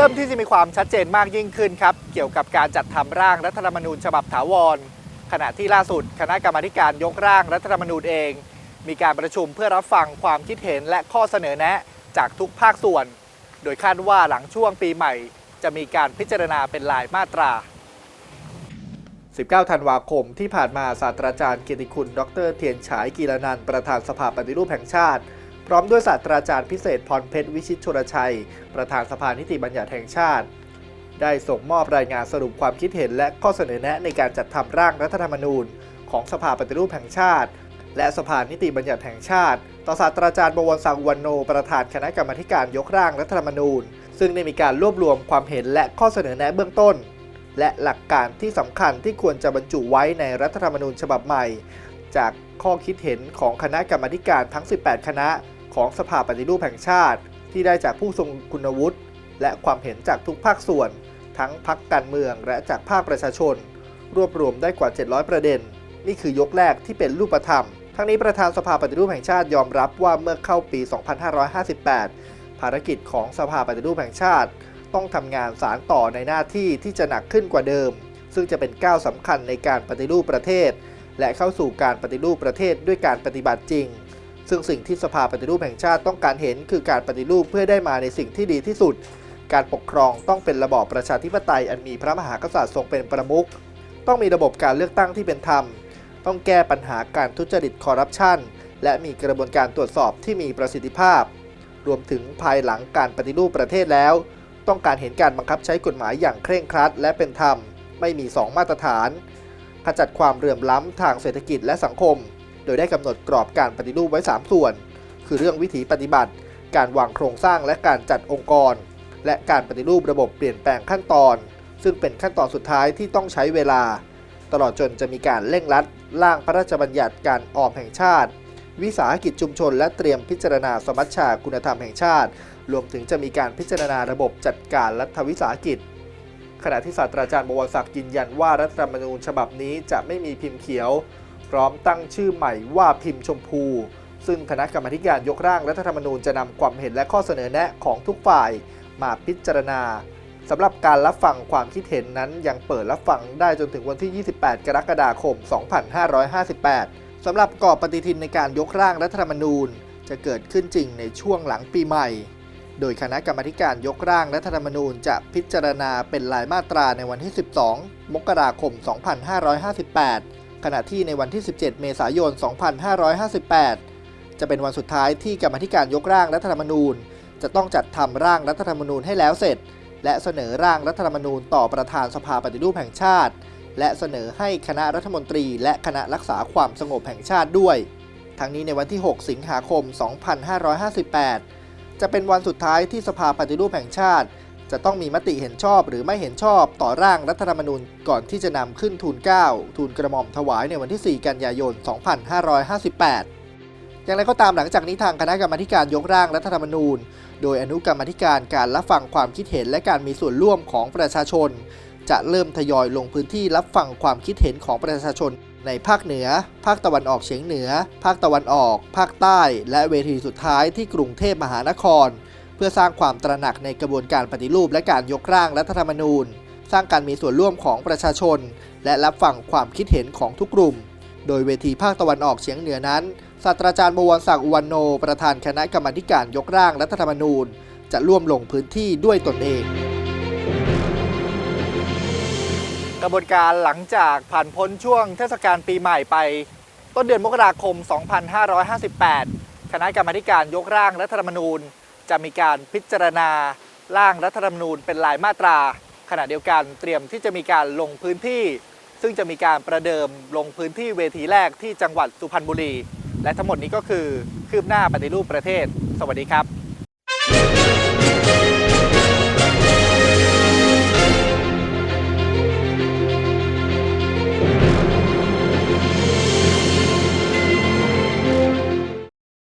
เริ่มที่จะมีความชัดเจนมากยิ่งขึ้นครับ เกี่ยวกับการจัดทำร่างรัฐธรรมนูญฉบับถาวร ขณะที่ล่าสุด คณะกรรมาการยกร่างรัฐธรรมนูญเอง มีการประชุมเพื่อรับฟังความคิดเห็นและข้อเสนอแนะจากทุกภาคส่วน โดยคาดว่าหลังช่วงปีใหม่ จะมีการพิจารณาเป็นรายมาตรา 19 ธันวาคมที่ผ่านมาศาสตราจารย์เกียรติคุณ ดร เทียนฉายกีรนันประธานสภาปฏิรูปแห่งชาติ ร้อมด้วยศาสตราจารย์พิเศษพรเพชรวิชิตชรชัย ประธานสภานิติบัญญัติแห่งชาติ ได้ส่งมอบรายงานสรุปความคิดเห็น และข้อเสนอแนะในการจัดทำร่างรัฐธรรมนูญ ของสภาปฏิรูปแห่งชาติ และสภานิติบัญญัติแห่งชาติ ต่อศาสตราจารย์บวรศักดิ์วันโน ประธานคณะกรรมธิการยกร่างรัฐธรรมนูญ ซึ่งได้มีการรวบรวมความเห็นและข้อเสนอแนะเบื้องต้น และหลักการที่สำคัญที่ควรจะบรรจุไว้ในรัฐธรรมนูญฉบับใหม่ จากข้อคิดเห็นของคณะกรรมธิการทั้ง 18 คณะ ของสภาปฏิรูปแห่งชาติ ที่ได้จากผู้ทรงคุณวุฒิและความเห็นจากทุกภาคส่วน ทั้งพักการเมืองและจากภาคประชาชน รวบรวมได้กว่า 700 ประเด็น นี่คือยกแรกที่เป็นรูปธรรม ทั้งนี้ประธานสภาปฏิรูปแห่งชาติยอมรับว่าเมื่อเข้าปี 2558 ภารกิจของสภาปฏิรูปแห่งชาติ ต้องทำงานสารต่อในหน้าที่ที่จะหนักขึ้นกว่าเดิม ซึ่งจะเป็นก้าวสำคัญในการปฏิรูปประเทศ และเข้าสู่การปฏิรูปประเทศด้วยการปฏิบัติจริง ซึ่งสิ่งที่สภาปฏิรูปแห่งชาติต้องการเห็นคือการปฏิรูปเพื่อได้มาในสิ่งที่ดีที่สุด การปกครองต้องเป็นระบอบประชาธิปไตยอันมีพระมหากษัตริย์ทรงเป็นประมุข ต้องมีระบบการเลือกตั้งที่เป็นธรรม ต้องแก้ปัญหาการทุจริตคอร์รัปชันและมีกระบวนการตรวจสอบที่มีประสิทธิภาพ รวมถึงภายหลังการปฏิรูปประเทศแล้ว ต้องการเห็นการบังคับใช้กฎหมายอย่างเคร่งครัด และเป็นธรรม ไม่มี 2 มาตรฐาน ขจัดความเหลื่อมล้ำทางเศรษฐกิจและสังคม โดยได้กำหนดกรอบการปฏิรูปไว้ 3 ส่วน คือเรื่องวิถีปฏิบัติ การวางโครงสร้างและการจัดองค์กร และการปฏิรูประบบเปลี่ยนแปลงขั้นตอน ซึ่งเป็นขั้นตอนสุดท้ายที่ต้องใช้เวลา ตลอดจนจะมีการเร่งรัด ร่างพระราชบัญญัติการออมแห่งชาติ วิสาหกิจชุมชน และเตรียมพิจารณาสมัชชาคุณธรรมแห่งชาติ รวมถึงจะมีการพิจารณาระบบจัดการรัฐวิสาหกิจขณะที่ศาสตราจารย์บวรศักดิ์ยืนยันว่ารัฐธรรมนูญฉบับนี้จะไม่มีพิมพ์เขียว พร้อมตั้งชื่อใหม่ว่าพิมพ์ชมพู ซึ่งคณะกรรมธิการยกร่างรัฐธรรมนูญจะนำความเห็นและข้อเสนอแนะของทุกฝ่ายมาพิจารณาสำหรับการรับฟังความคิดเห็นนั้นยังเปิดรับฟังได้จนถึงวันที่ 28 กรกฎาคม 2558 สำหรับกรอบปฏิทินในการยกร่างรัฐธรรมนูญ จะเกิดขึ้นจริงในช่วงหลังปีใหม่ โดยคณะกรรมธิการยกร่างรัฐธรรมนูญจะพิจารณาเป็นรายมาตราในวันที่ 12 มกราคม 2558 ขณะที่ในวันที่ 17 เมษายน 2558 จะเป็นวันสุดท้ายที่กรรมธิการยกร่างรัฐธรรมนูญ จะต้องจัดทำร่างรัฐธรรมนูญให้แล้วเสร็จ และเสนอร่างรัฐธรรมนูญต่อประธานสภาปฏิรูปแห่งชาติ และเสนอให้คณะรัฐมนตรีและคณะรักษาความสงบแห่งชาติด้วย ทั้งนี้ในวันที่ 6 สิงหาคม 2558 จะเป็นวันสุดท้ายที่สภาปฏิรูปแห่งชาติ จะต้องมีมติเห็นชอบหรือไม่เห็นชอบต่อร่างรัฐธรรมนูญก่อนที่จะนำขึ้นทูลเกล้าทูลกระหม่อมถวายในวันที่ 4 กันยายน 2558 อย่างไรก็ตามหลังจากนี้ทางคณะกรรมาธิการยกร่างรัฐธรรมนูญ โดยอนุกรรมาธิการการรับฟังความคิดเห็นและการมีส่วนร่วมของประชาชน จะเริ่มทยอยลงพื้นที่รับฟังความคิดเห็นของประชาชน ในภาคเหนือ ภาคตะวันออกเฉียงเหนือ ภาคตะวันออก ภาคใต้ และเวทีสุดท้ายที่กรุงเทพมหานคร พื่อสร้างความตระหนักในกระบวนการปฏิรูปและการยกร่างรัฐธรรมนูญ สร้างการมีส่วนร่วมของประชาชน และรับฟังความคิดเห็นของทุกกลุ่ม โดยเวทีภาคตะวันออกเฉียงเหนือนั้นศาสตราจารย์บวรศักดิ์อุวันโน ประธานคณะกรรมการยกร่างรัฐธรรมนูญ จะร่วมลงพื้นที่ด้วยตนเอง กระบวนการหลังจากผ่านพ้นช่วงเทศกาลปีใหม่ไป ต้นเดือนมกราคม 2558 คณะกรรมการยกร่างรัฐธรรมนูญ จะมีการพิจารณาร่างรัฐธรรมนูญเป็นรายมาตรา ขณะเดียวกันเตรียมที่จะมีการลงพื้นที่ ซึ่งจะมีการประเดิมลงพื้นที่เวทีแรกที่จังหวัดสุพรรณบุรี และทั้งหมดนี้ก็คือคืบหน้าปฏิรูปประเทศ สวัสดีครับ